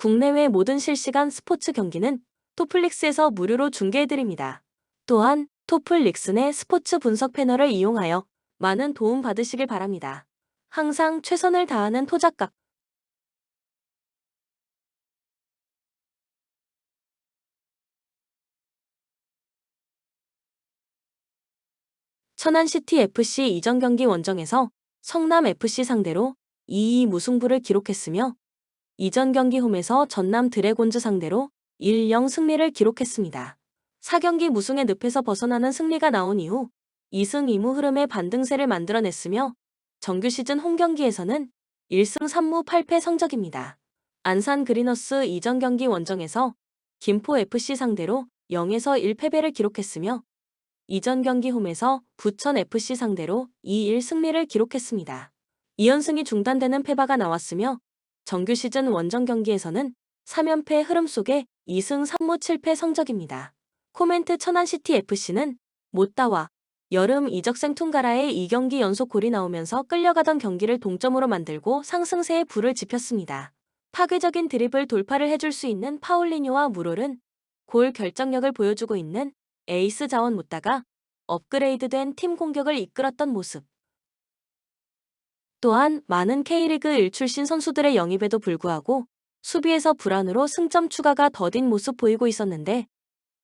국내외 모든 실시간 스포츠 경기는 토플릭스에서 무료로 중계해드립니다. 또한 토플릭스 내 스포츠 분석 패널을 이용하여 많은 도움 받으시길 바랍니다. 항상 최선을 다하는 토작각 천안시티 FC 이전 경기 원정에서 성남 FC 상대로 2-2 무승부를 기록했으며 이전 경기 홈에서 전남 드래곤즈 상대로 1-0 승리를 기록했습니다. 4경기 무승의 늪에서 벗어나는 승리가 나온 이후 2승 2무 흐름의 반등세를 만들어냈으며 정규 시즌 홈 경기에서는 1승 3무 8패 성적입니다. 안산 그리너스 이전 경기 원정에서 김포 FC 상대로 0에서 1패배를 기록했으며 이전 경기 홈에서 부천 FC 상대로 2-1 승리를 기록했습니다. 2연승이 중단되는 패바가 나왔으며 정규 시즌 원정 경기에서는 3연패 흐름 속에 2승 3무 7패 성적입니다. 코멘트 천안시티 FC는 못다와 여름 이적생 퉁가라의 2경기 연속 골이 나오면서 끌려가던 경기를 동점으로 만들고 상승세에 불을 지폈습니다. 파괴적인 드리블 돌파를 해줄 수 있는 파울리뇨와 무롤은 골 결정력을 보여주고 있는 에이스 자원 못다가 업그레이드된 팀 공격을 이끌었던 모습. 또한 많은 K리그 1 출신 선수들의 영입에도 불구하고 수비에서 불안으로 승점 추가가 더딘 모습 보이고 있었는데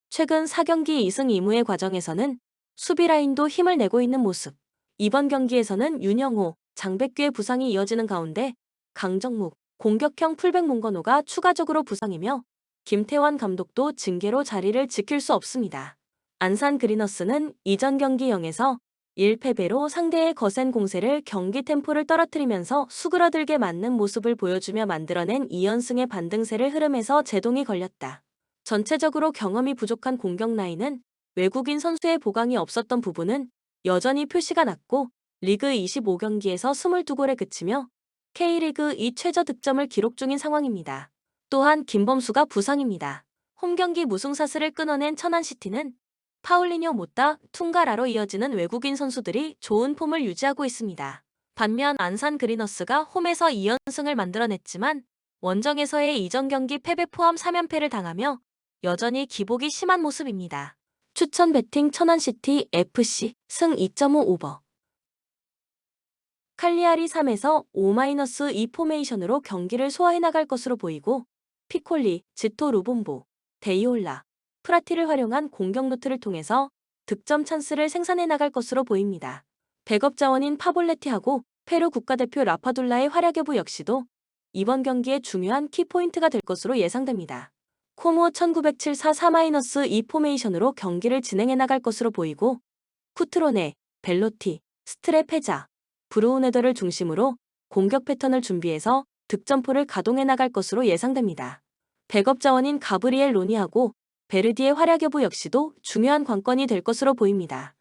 최근 4경기 2승 2무의 과정에서는 수비 라인도 힘을 내고 있는 모습. 이번 경기에서는 윤영호, 장백규의 부상이 이어지는 가운데 강정묵, 공격형 풀백 문건호가 추가적으로 부상이며 김태환 감독도 징계로 자리를 지킬 수 없습니다. 안산 그리너스는 이전 경기 0에서 1패배로 상대의 거센 공세를 경기 템포를 떨어뜨리면서 수그러들게 맞는 모습을 보여주며 만들어낸 2연승의 반등세를 흐름에서 제동이 걸렸다. 전체적으로 경험이 부족한 공격 라인은 외국인 선수의 보강이 없었던 부분은 여전히 표시가 났고 리그 25경기에서 22골에 그치며 K리그 2 최저 득점을 기록 중인 상황입니다. 또한 김범수가 부상입니다. 홈경기 무승사슬을 끊어낸 천안시티는 파울리뇨 못다 퉁가라로 이어지는 외국인 선수들이 좋은 폼을 유지하고 있습니다. 반면 안산 그리너스가 홈에서 2연승을 만들어냈지만 원정에서의 이전 경기 패배 포함 3연패를 당하며 여전히 기복이 심한 모습입니다. 추천 배팅 천안시티 FC 승 2.5 오버 칼리아리 3에서 5-2 포메이션으로 경기를 소화해 나갈 것으로 보이고 피콜리, 지토 루본보, 데이올라, 프라티를 활용한 공격 루트를 통해서 득점 찬스를 생산해 나갈 것으로 보입니다. 백업 자원인 파볼레티하고 페루 국가대표 라파둘라의 활약 여부 역시도 이번 경기의 중요한 키포인트가 될 것으로 예상됩니다. 코모 1974 4-2 포메이션으로 경기를 진행해 나갈 것으로 보이고 쿠트로네, 벨로티, 스트레페자, 브루우네더를 중심으로 공격 패턴을 준비해서 득점포를 가동해 나갈 것으로 예상됩니다. 백업 자원인 가브리엘 로니하고 베르디의 활약 여부 역시도 중요한 관건이 될 것으로 보입니다.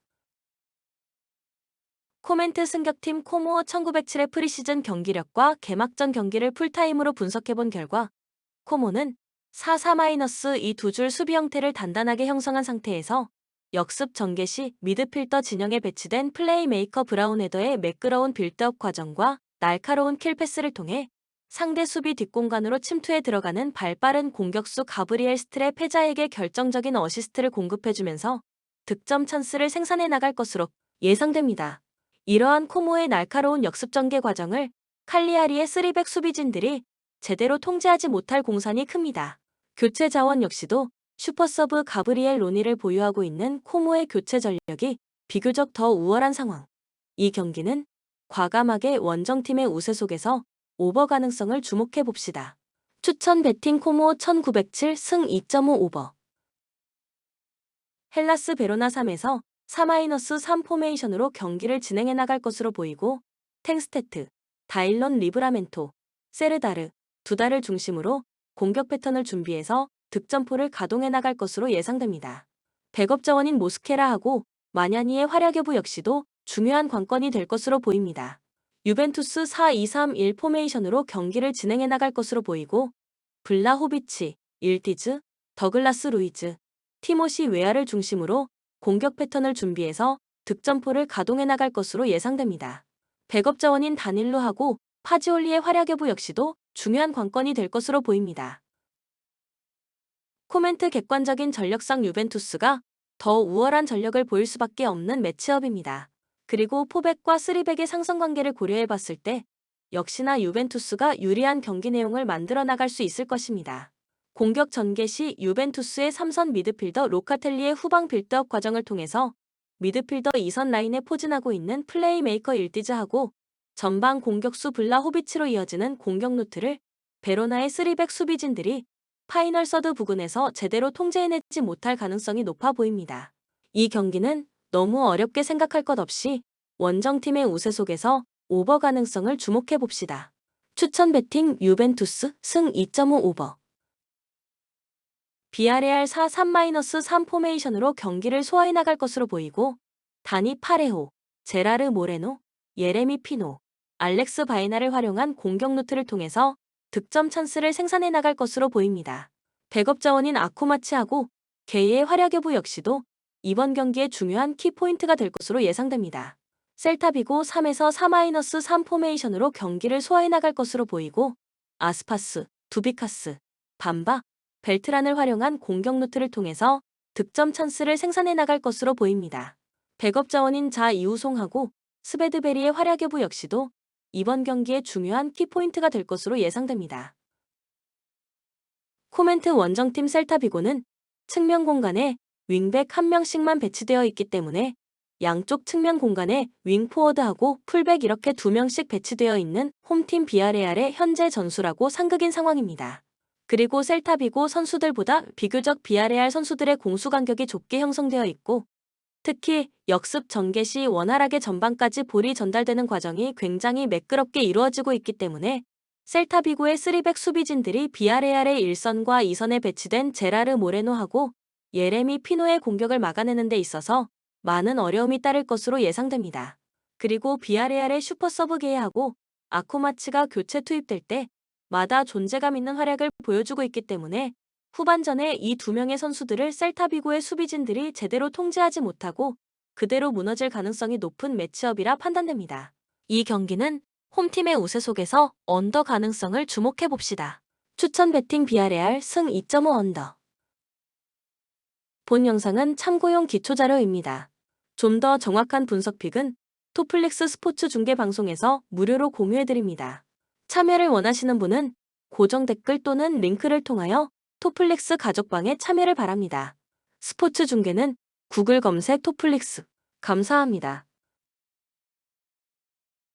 코멘트 승격팀 코모어 1907의 프리시즌 경기력과 개막전 경기를 풀타임으로 분석해본 결과 코모는 4-4-2 두 줄 수비 형태를 단단하게 형성한 상태에서 역습 전개 시 미드필더 진영에 배치된 플레이메이커 브라운 헤더의 매끄러운 빌드업 과정과 날카로운 킬패스를 통해 상대 수비 뒷공간으로 침투해 들어가는 발빠른 공격수 가브리엘 스트레 페자에게 결정적인 어시스트를 공급해주면서 득점 찬스를 생산해 나갈 것으로 예상됩니다. 이러한 코모의 날카로운 역습 전개 과정을 칼리아리의 쓰리백 수비진들이 제대로 통제하지 못할 공산이 큽니다. 교체 자원 역시도 슈퍼서브 가브리엘 로니를 보유하고 있는 코모의 교체 전력이 비교적 더 우월한 상황. 이 경기는 과감하게 원정팀의 우세 속에서 오버 가능성을 주목해 봅시다. 추천 배팅 코모 1907 승 2.5 오버. 헬라스 베로나 3에서 4-3 포메이션으로 경기를 진행해 나갈 것으로 보이고 탱스테트, 다일론 리브라멘토, 세르다르, 두 달을 중심으로 공격 패턴을 준비해서 득점포를 가동해 나갈 것으로 예상됩니다. 백업 자원인 모스케라하고 마냐니의 활약 여부 역시도 중요한 관건이 될 것으로 보입니다. 유벤투스 4-2-3-1 포메이션으로 경기를 진행해 나갈 것으로 보이고 블라호비치, 일티즈, 더글라스 루이즈, 티모시 웨아를 중심으로 공격 패턴을 준비해서 득점포를 가동해 나갈 것으로 예상됩니다. 백업 자원인 다닐로하고 파지올리의 활약 여부 역시도 중요한 관건이 될 것으로 보입니다. 코멘트 객관적인 전력상 유벤투스가 더 우월한 전력을 보일 수밖에 없는 매치업입니다. 그리고 포백과 쓰리백의 상성 관계를 고려해 봤을 때 역시나 유벤투스가 유리한 경기 내용을 만들어 나갈 수 있을 것입니다. 공격 전개 시 유벤투스의 3선 미드필더 로카텔리의 후방 빌드업 과정을 통해서 미드필더 2선 라인에 포진하고 있는 플레이메이커 일디즈하고 전방 공격수 블라 호비치로 이어지는 공격 루트를 베로나의 쓰리백 수비진들이 파이널 서드 부근에서 제대로 통제해내지 못할 가능성이 높아 보입니다. 이 경기는 너무 어렵게 생각할 것 없이 원정팀의 우세 속에서 오버 가능성을 주목해 봅시다. 추천 배팅 유벤투스 승 2.5 오버. 비아레알 4-3-3 포메이션으로 경기를 소화해 나갈 것으로 보이고 다니 파레호, 제라르 모레노, 예레미 피노, 알렉스 바이나를 활용한 공격 루트를 통해서 득점 찬스를 생산해 나갈 것으로 보입니다. 백업 자원인 아쿠마치하고 게이의 활약 여부 역시도 이번 경기의 중요한 키포인트가 될 것으로 예상됩니다. 셀타비고 3에서 4-3 포메이션으로 경기를 소화해 나갈 것으로 보이고 아스파스, 두비카스, 밤바, 벨트란을 활용한 공격 루트를 통해서 득점 찬스를 생산해 나갈 것으로 보입니다. 백업 자원인 자 이우송하고 스베드베리의 활약 여부 역시도 이번 경기의 중요한 키포인트가 될 것으로 예상됩니다. 코멘트 원정팀 셀타비고는 측면 공간에 윙백 한 명씩만 배치되어 있기 때문에 양쪽 측면 공간에 윙포워드하고 풀백 이렇게 두 명씩 배치되어 있는 홈팀 비아레알의 현재 전술하고 상극인 상황입니다. 그리고 셀타비고 선수들보다 비교적 비아레알 선수들의 공수 간격이 좁게 형성되어 있고 특히 역습 전개 시 원활하게 전방까지 볼이 전달되는 과정이 굉장히 매끄럽게 이루어지고 있기 때문에 셀타비고의 쓰리백 수비진들이 비아레알의 1선과 2선에 배치된 제라르 모레노하고 예레미 피노의 공격을 막아내는 데 있어서 많은 어려움이 따를 것으로 예상됩니다. 그리고 비아레알의 슈퍼 서브 게이하고 아코마츠가 교체 투입될 때 마다 존재감 있는 활약을 보여주고 있기 때문에 후반전에 이 두 명의 선수들을 셀타비고의 수비진들이 제대로 통제하지 못하고 그대로 무너질 가능성이 높은 매치업이라 판단됩니다. 이 경기는 홈팀의 우세 속에서 언더 가능성을 주목해 봅시다. 추천 배팅 비아레알 승 2.5 언더. 본 영상은 참고용 기초 자료입니다. 좀 더 정확한 분석 픽은 토플릭스 스포츠 중계 방송에서 무료로 공유해 드립니다. 참여를 원하시는 분은 고정 댓글 또는 링크를 통하여 토플릭스 가족방에 참여를 바랍니다. 스포츠 중계는 구글 검색 토플릭스. 감사합니다.